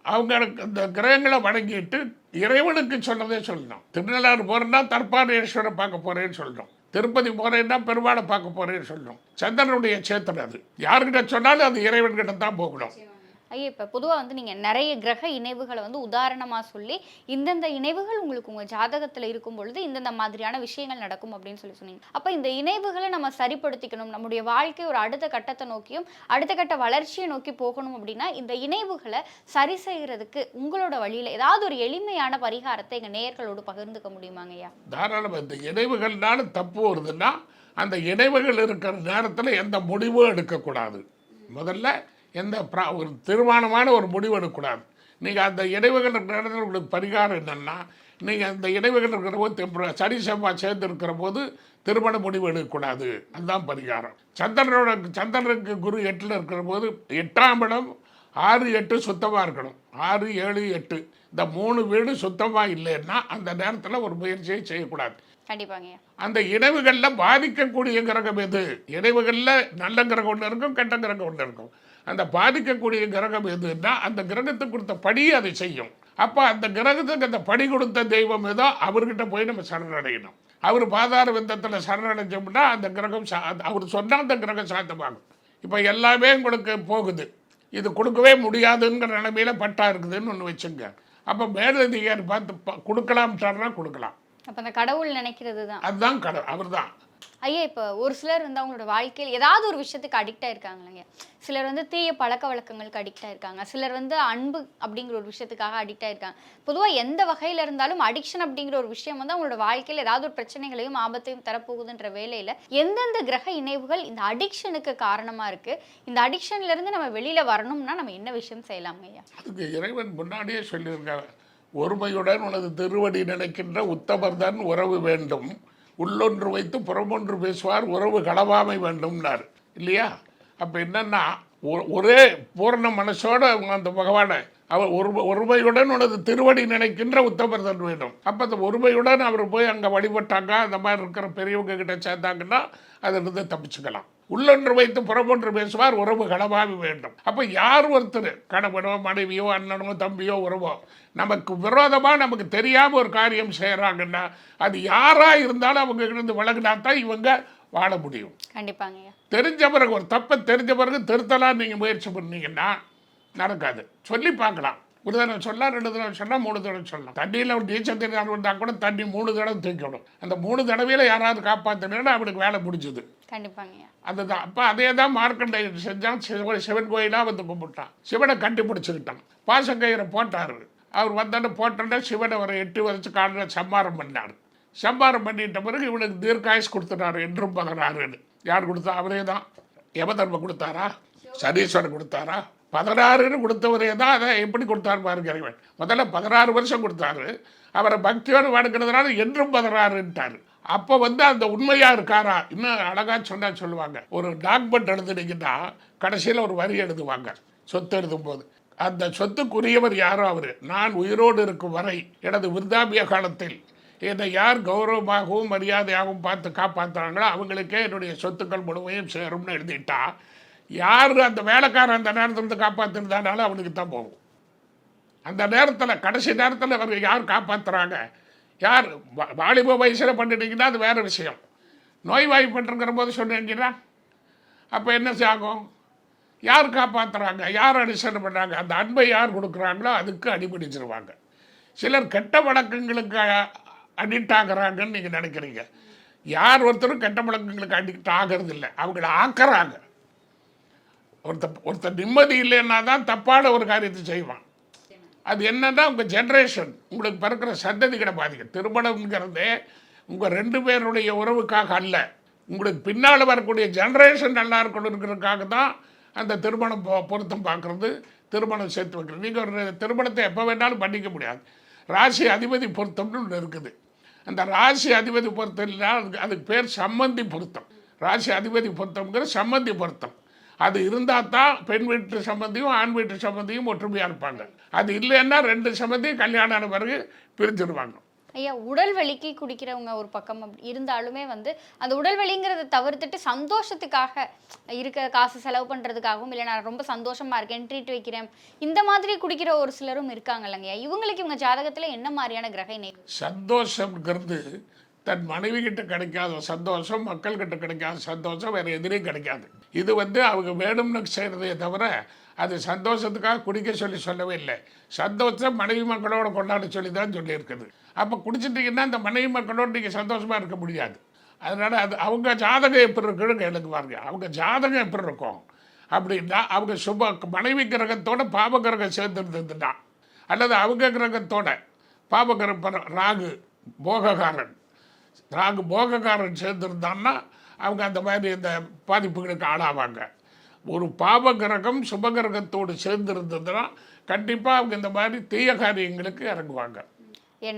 அவங்களுக்கு இந்த கிரகங்களை வணங்கிட்டு இறைவனுக்கு சொன்னதே சொல்லணும். திருநள்ளாறு போகிறேன்னா தற்பாரேஸ்வரர் பார்க்க போகிறேன்னு சொல்லணும். திருப்பதி போகிறேன்னா பெருமாளை பார்க்க போகிறேன்னு சொல்லணும் சந்திரனுடைய சேத்திரம் அது. யாருக்கிட்ட சொன்னாலும் அது இறைவன்கிட்ட தான் போகணும். ஐயா இப்போ பொதுவாக வந்து நீங்கள் நிறைய கிரக இணைவுகளை வந்து உதாரணமாக சொல்லி இந்தந்த இணைவுகள் உங்களுக்கு உங்கள் ஜாதகத்தில் இருக்கும் பொழுது இந்தந்த மாதிரியான விஷயங்கள் நடக்கும் அப்படின்னு சொல்லி சொன்னீங்க. அப்போ இந்த இணைவுகளை நம்ம சரிப்படுத்திக்கணும். நம்முடைய வாழ்க்கை ஒரு அடுத்த கட்டத்தை நோக்கியும் அடுத்த கட்ட வளர்ச்சியை நோக்கி போகணும் அப்படின்னா இந்த இணைவுகளை சரி செய்கிறதுக்கு உங்களோட வழியில் ஏதாவது ஒரு எளிமையான பரிகாரத்தை எங்கள் நேயர்களோடு பகிர்ந்துக்க முடியுமாங்க ஐயா? தாராளமாக இந்த இணைவுகள்னால தப்பு வருதுன்னா அந்த இணைவுகள் இருக்கிற நேரத்தில் எந்த முடிவும் எடுக்கக்கூடாது. முதல்ல எந்த ப்ரா ஒரு தீர்மானமான ஒரு முடிவு எடுக்கக்கூடாது. நீங்கள் அந்த இணைவுகள் இருக்கிற உங்களுக்கு பரிகாரம் என்னென்னா நீங்கள் அந்த இணைவுகள் இருக்கிற போது சனி செவ்வாய் சேர்ந்து இருக்கிற போது திருமண முடிவு எடுக்கக்கூடாது. அதுதான் பரிகாரம். சந்திரனோட சந்திரனுக்கு குரு எட்டில் இருக்கிற போது எட்டாம் இடம் ஆறு எட்டு சுத்தமாக இருக்கணும். ஆறு ஏழு எட்டு. இந்த மூணு வீடு சுத்தமாக இல்லைன்னா அந்த நேரத்தில் ஒரு முயற்சியை செய்யக்கூடாது. கண்டிப்பாங்க அந்த இணைவுகளில் பாதிக்கக்கூடிய கிரகம் எது? இணைவுகளில் நல்ல கிரகம் ஒன்று இருக்கும் கெட்ட கிரகம் ஒன்று இருக்கும். அந்த பாதிக்கக்கூடிய கிரகம் எதுன்னா அந்த கிரகத்துக்கு கொடுத்த படி அதை செய்யும். அப்போ அந்த கிரகத்துக்கு அந்த படி கொடுத்த தெய்வம் ஏதோ அவர்கிட்ட போய் நம்ம சரணடையணும். அவர் பாதார விந்தத்தில் சரணடைஞ்சோம்னா அந்த கிரகம் சா அவர் சொன்னால் அந்த கிரகம் சாத்தமாகும் இப்போ எல்லாமே உங்களுக்கு போகுது. இது கொடுக்கவே முடியாதுங்கிற நிலைமையில பட்டா இருக்குதுன்னு ஒன்று வச்சுங்க. அப்போ மேலதிகாரி பார்த்து கொடுக்கலாம்ட்டாருன்னா கொடுக்கலாம் அப்போ அந்த கடவுள் நினைக்கிறது தான் அதுதான் கடவுள் அவர் தான் ஐயா இப்போ ஒரு சிலர் வந்து அவங்களோட வாழ்க்கையில் ஏதாவது ஒரு விஷயத்துக்கு அடிக்ட் ஆயிருக்காங்களேங்க சிலர் வந்து தீய பழக்க வழக்கங்களுக்கு அடிக்ட் ஆயிருக்காங்க. சிலர் வந்து அன்பு அப்படிங்கிற ஒரு விஷயத்துக்காக அடிக்ட் ஆயிருக்காங்க. பொதுவாக எந்த வகையில் இருந்தாலும் அடிக்ஷன் அப்படிங்கிற ஒரு விஷயம் வந்து அவங்களோட வாழ்க்கையில் ஏதாவது ஒரு பிரச்சனைகளையும் ஆபத்தையும் தரப்போகுதுன்ற வேலையில் எந்தெந்த கிரக இணைவுகள் இந்த அடிக்ஷனுக்கு காரணமாக இருக்குது இந்த அடிக்ஷன்ல இருந்து நம்ம வெளியில் வரணும்னா நம்ம என்ன விஷயம் செய்யலாங்க ஐயா? அதுக்கு இறைவன் முன்னாடியே சொல்லியிருக்காங்க ஒருமையுடன் உனது திருவடி நினைக்கின்ற உத்தமர்தான் உறவு வேண்டும். உள்ளொன்று வைத்து புறமொன்று பேசுவார் உறவு களவாமை வேண்டும்னார். இல்லையா? அப்போ என்னன்னா ஒ- ஒரே பூர்ண மனசோட அவங்க அந்த பகவானை அவர் ஒரு ஒருமையுடன் உனது திருவடி நினைக்கின்ற உத்தமர்தன் வேண்டும் அப்போ அந்த ஒருமையுடன் அவர் போய் அங்கே வழிபட்டாங்க அந்த மாதிரி இருக்கிற பெரியவங்க கிட்ட சேர்ந்தாங்கன்னா அதிலிருந்து தப்பிச்சுக்கலாம். உள்ளொன்று வைத்து புறமொன்று பேசுவார் உறவு களவாக வேண்டும். அப்போ யார் ஒருத்தர்? கணவனோ மனைவியோ அண்ணனோ தம்பியோ உறவோ நமக்கு விரோதமாக நமக்கு தெரியாமல் ஒரு காரியம் செய்கிறாங்கன்னா அது யாராக இருந்தாலும் அவங்க இருந்து விலகினா தான் இவங்க வாழ முடியும். கண்டிப்பாங்க தெரிஞ்ச பிறகு ஒரு தப்பை தெரிஞ்ச பிறகு திருத்தலாம் நீங்கள் முயற்சி பண்ணீங்கன்னா நடக்காது. சொல்லி பார்க்கலாம். ஒரு தடவை சொல்லலாம் ரெண்டு தடவை சொல்லலாம் மூணு தடவை சொல்லலாம். தண்ணியில் ஒரு நீச்சல் தெரியாத வந்தால் கூட தண்ணி மூணு தடவை தூக்கணும் அந்த மூணு தடவையில் யாராவது காப்பாற்றினா அவனுக்கு வேலை முடிஞ்சுது. கண்டிப்பாங்க அதுதான். அப்போ அதே தான் மார்க்கண்டையன் செஞ்சான் சிவன் சிவன் கோயிலாக வந்து கும்பிட்டான். சிவனை கட்டி பிடிச்சிக்கிட்டான் பாசக்கயிறை போட்டார். அவர் வந்தோடனே போட்டோன்னே சிவனை அவரை எட்டு வருஷம் காலில் சம்மாரம் பண்ணார். சம்மாரம் பண்ணிட்ட பிறகு இவனுக்கு தீர்க்காயுஸ் கொடுத்துட்டாரு என்றும் பதினாறுன்னு யார் கொடுத்தா? அவரே தான் யமதர்ம கொடுத்தாரா? சனீஸ்வரன் கொடுத்தாரா? பதினாறுன்னு கொடுத்தவரே தான் அதை எப்படி கொடுத்தாரு பாருங்க இறைவன். முதல்ல பதினாறு வருஷம் கொடுத்தாரு. அவரை பக்தியோடு வணங்குறதுனால என்றும் பதினாறுன்ட்டார். அப்போ வந்து அந்த உண்மையாக இருக்காரா? இன்னும் அழகா சொன்னா சொல்லுவாங்க. ஒரு டாக்குமெண்ட் எழுதுனீங்கன்னா கடைசியில் ஒரு வரி எழுதுவாங்க. சொத்து எழுதும் போது அந்த சொத்துக்குரியவர் யாரோ அவர்? நான் உயிரோடு இருக்கும் வரை எனது விருந்தாபிய காலத்தில் என்னை யார் கௌரவமாகவும் மரியாதையாகவும் பார்த்து காப்பாற்றுறாங்களோ அவங்களுக்கே என்னுடைய சொத்துக்கள் முழுமையும் சேரும்னு எழுதிட்டா. யார் அந்த வேலைக்காரன் அந்த நேரத்தில் இருந்து காப்பாற்றிருந்தானாலும் அவனுக்கு தான் போகும். அந்த நேரத்தில் கடைசி நேரத்தில் அவர் யார் காப்பாற்றுறாங்க யார் வாலிப வயசில் பண்ணிட்டீங்கன்னா அது வேறு விஷயம். நோய் வாய்ப்பட்டுங்கிற போது சொன்னீங்கன்னா அப்போ என்ன ஆகும் யார் காப்பாற்றுறாங்க யார் அனுசரணை பண்ணுறாங்க அந்த அன்பை யார் கொடுக்குறாங்களோ அதுக்கு அடிபடிச்சிருவாங்க சிலர் கெட்ட வழக்கங்களுக்கு அடிக்ட் ஆகிறாங்கன்னு நீங்கள் நினைக்கிறீங்க. யார் ஒருத்தரும் கெட்ட வழக்கங்களுக்கு அடிக்ட் ஆகிறது இல்லை அவங்கள ஆக்குறாங்க. ஒருத்த ஒருத்தர் நிம்மதி இல்லைன்னா தான் தப்பான ஒரு காரியத்தை செய்வான். அது என்னன்னா உங்கள் ஜென்ரேஷன் உங்களுக்கு பிறக்கிற சந்ததிகளை பாதிக்கும். திருமணம்ங்கிறது உங்கள் ரெண்டு பேருடைய உறவுக்காக அல்ல. உங்களுக்கு பின்னால் வரக்கூடிய ஜென்ரேஷன் நல்லா இருக்கணுங்கிறதுக்காக தான் அந்த திருமணம் பொ- பொருத்தம் பார்க்குறது திருமணம் சேர்த்து வைக்கிறது. நீங்கள் ஒரு திருமணத்தை எப்போ வேணாலும் பண்ணிக்க முடியாது. ராசி அதிபதி பொருத்தம்னு ஒன்று இருக்குது. அந்த ராசி அதிபதி பொருத்தம் இல்லைன்னா அதுக்கு அதுக்கு பேர் சம்மந்தி பொருத்தம். ராசி அதிபதி பொருத்தம்ங்கிற சம்மந்தி பொருத்தம். அது இருந்தால் தான் பெண் வீட்டு சம்மந்தியும் ஆண் வீட்டு சம்மந்தியும் ஒற்றுமையாக இருப்பாங்க. அது இல்லைன்னா ரெண்டு சம்மந்தியும் கல்யாணம் ஆன பிறகு பிரிஞ்சிடுவாங்க ஐயா உடல் வலிக்கு குடிக்கிறவங்க ஒரு பக்கம் இருந்தாலுமே வந்து அந்த உடல் வலிங்கிறத தவிர்த்துட்டு சந்தோஷத்துக்காக இருக்க காசு செலவு பண்ணுறதுக்காகவும் இல்லை நான் ரொம்ப சந்தோஷமா இருக்கேன் ட்ரீட் வைக்கிறேன் இந்த மாதிரி குடிக்கிற ஒரு சிலரும் இருக்காங்க இல்லைங்கய்யா இவங்களுக்கு இவங்க ஜாதகத்தில் என்ன மாதிரியான கிரக சந்தோஷம்ங்கிறது தன் மனைவி கிட்ட கிடைக்காத சந்தோஷம் மக்கள் கிட்ட கிடைக்காத சந்தோஷம் வேறு எதிரையும் கிடைக்காது. இது வந்து அவங்க வேணும்னு செய்கிறதே தவிர அது சந்தோஷத்துக்காக குடிக்க சொல்லி சொல்லவே இல்லை. சந்தோஷம் மனைவி மக்களோட கொண்டாட சொல்லி தான் சொல்லியிருக்குது. அப்போ குடிச்சிட்டிங்கன்னா அந்த மனைவி மக்களோடு நீங்கள் சந்தோஷமாக இருக்க முடியாது. அதனால் அது அவங்க ஜாதகம் எப்படி இருக்குன்னு எனக்கு பாருங்க. அவங்க ஜாதகம் எப்படி இருக்கும்? அப்படின்னா அவங்க சுப மனைவி கிரகத்தோட பாப கிரகம் சேர்ந்துருந்ததுன்னா அல்லது அவங்க கிரகத்தோட பாப கிரகம் ராகு போககாரன் ராகு போகக்காரன் சேர்ந்துருந்தான்னா அவங்க அந்த மாதிரி இந்த பாதிப்புகளுக்கு ஆளாவாங்க. ஒரு பாப கிரகம் சுபகிரகத்தோடு சேர்ந்துருந்ததுன்னா கண்டிப்பாக அவங்க இந்த மாதிரி தீய காரியங்களுக்கு இறங்குவாங்க.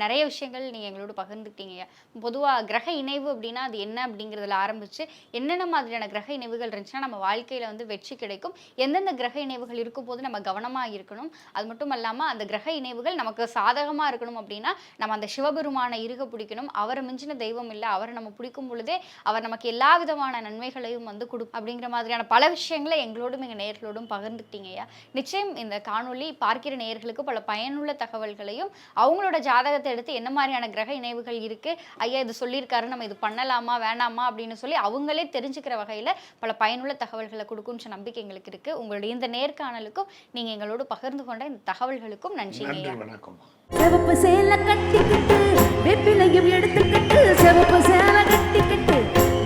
நிறைய விஷயங்கள் நீங்கள் எங்களோட பகிர்ந்துக்கிட்டீங்க. பொதுவாக கிரக இணைவு அப்படின்னா அது என்ன அப்படிங்கிறதுல ஆரம்பித்து என்னென்ன மாதிரியான கிரக இணைவுகள் இருந்துச்சுன்னா நம்ம வாழ்க்கையில் வந்து வெற்றி கிடைக்கும். எந்தெந்த கிரக இணைவுகள் இருக்கும் போது நம்ம கவனமாக இருக்கணும். அது மட்டும் இல்லாமல் அந்த கிரக இணைவுகள் நமக்கு சாதகமாக இருக்கணும் அப்படின்னா நம்ம அந்த சிவபெருமானை இருக பிடிக்கணும். அவரை மிஞ்சின தெய்வம் இல்லை அவரை நம்ம பிடிக்கும் பொழுதே அவர் நமக்கு எல்லா விதமான நன்மைகளையும் வந்து கொடு அப்படிங்கிற மாதிரியான பல விஷயங்களை எங்களோடும் எங்கள் நேர்களோடும் பகிர்ந்துக்கிட்டீங்கய்யா. நிச்சயம் இந்த காணொளி பார்க்கிற நேயர்களுக்கு பல பயனுள்ள தகவல்களையும் அவங்களோட ஜாதகத்தை எடுத்து என்ன மாதிரியான கிரக இணைவுகள் இருக்குது ஐயா இது சொல்லியிருக்காரு நம்ம இது பண்ணலாமா வேணாமா அப்படின்னு சொல்லி அவங்களே தெரிஞ்சுக்கிற வகையில் பல பயனுள்ள தகவல்களை கொடுக்கும்ன்ற நம்பிக்கை எங்களுக்கு இருக்குது உங்களுடைய இந்த நேர்காணலுக்கும் நீங்கள் எங்களோடு பகிர்ந்து கொண்ட இந்த தகவல்களுக்கும் நன்றி வணக்கம். சிவப்பு சேலை கட்டிக்கிட்டு வெப்பிலையும் எடுத்துக்கிட்டு சிவப்பு சேலை கட்டிக்கிட்டு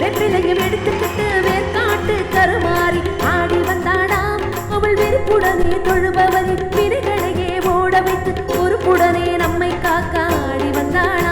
வெப்பிலையும் எடுத்துக்கிட்டு வேர்காட்டு கருமாறி ஆடி வந்தாடாம் அவள் வெறுப்புடனே தொழுபவரின் வினைகளையே ஓட வைத்து பொறுப்புடனே nada.